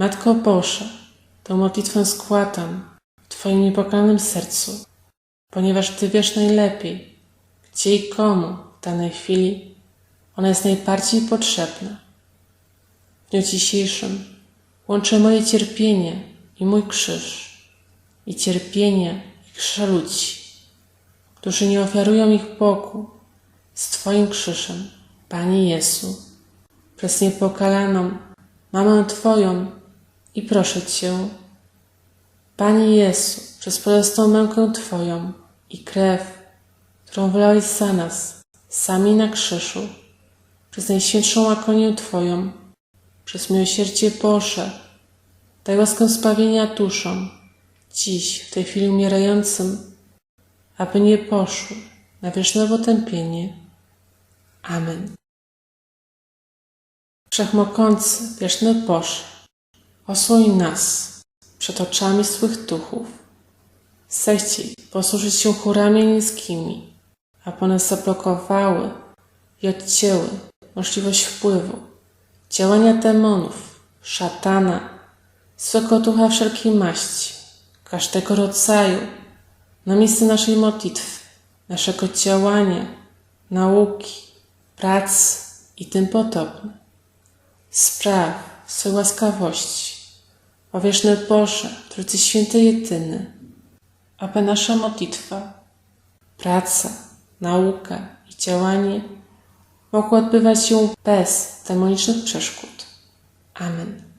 Matko Boża, tę modlitwę składam w Twoim niepokalanym sercu, ponieważ Ty wiesz najlepiej, gdzie i komu w danej chwili ona jest najbardziej potrzebna. W dniu dzisiejszym łączę moje cierpienie i mój krzyż i cierpienie i krzyża ludzi, którzy nie ofiarują ich Bogu z Twoim krzyżem, Panie Jezu, przez niepokalaną Mamę Twoją i proszę Cię, Panie Jezu, przez bolesną mękę Twoją i krew, którą wylałeś za nas, sami na krzyżu, przez Najświętszą łakonię Twoją, przez miłosierdzie Boże, daj łaskę zbawienia duszom, dziś, w tej chwili umierającym, aby nie poszły na wieczne potępienie. Amen. Wszechmogący, wieczny Boże, osłoń nas przed oczami swych duchów. Zechciej posłużyć się chórami niskimi, aby one zablokowały i odcięły możliwość wpływu, działania demonów, szatana, złego ducha wszelkiej maści, każdego rodzaju, na miejsce naszej modlitwy, naszego działania, nauki, pracy i tym podobne. Spraw swojej łaskawości, o wieczny Boże, Trójcy Święty Jedyny, aby nasza modlitwa, praca, nauka i działanie mogły odbywać się bez demonicznych przeszkód. Amen.